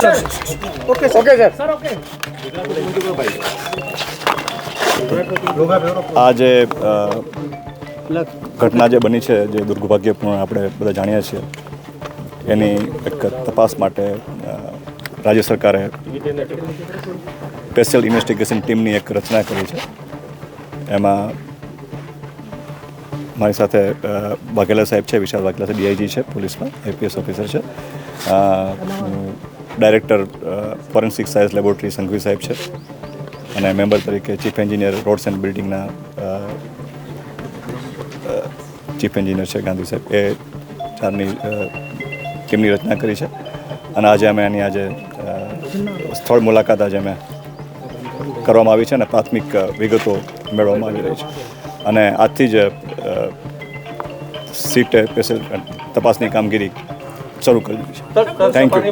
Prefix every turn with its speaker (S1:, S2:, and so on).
S1: Okay okay sir
S2: આ જે ઘટના જે બની છે જે દુર્ભાગ્યપૂર્ણ આપણે બધા જાણીએ છીએ એની એક તપાસ માટે રાજ્ય સરકારે સ્પેશિયલ ઇન્વેસ્ટિગેશન ટીમની એક રચના કરી છે. એમાં મારી સાથે વાઘેલા સાહેબ છે વિશાલ વાઘેલા સાહેબ ડીઆઈજી છે પોલીસમાં આઈપીએસ ઓફિસર છે. Director forensic science laboratory Sanghavi સાહેબ છે અને મેમ્બર તરીકે ચીફ એન્જિનિયર રોડ્સ એન્ડ બિલ્ડિંગના ચીફ એન્જિનિયર છે ગાંધી સાહેબ. એ ચારની ટીમની રચના કરી છે અને આજે અમે એની આજે સ્થળ મુલાકાત આજે અમે કરવામાં આવી છે અને પ્રાથમિક વિગતો મેળવવામાં આવી રહી છે. અને આજથી જ સીટે સ્પેશિયલ તપાસની કામગીરી શરૂ કરી દીધું છે. Thank you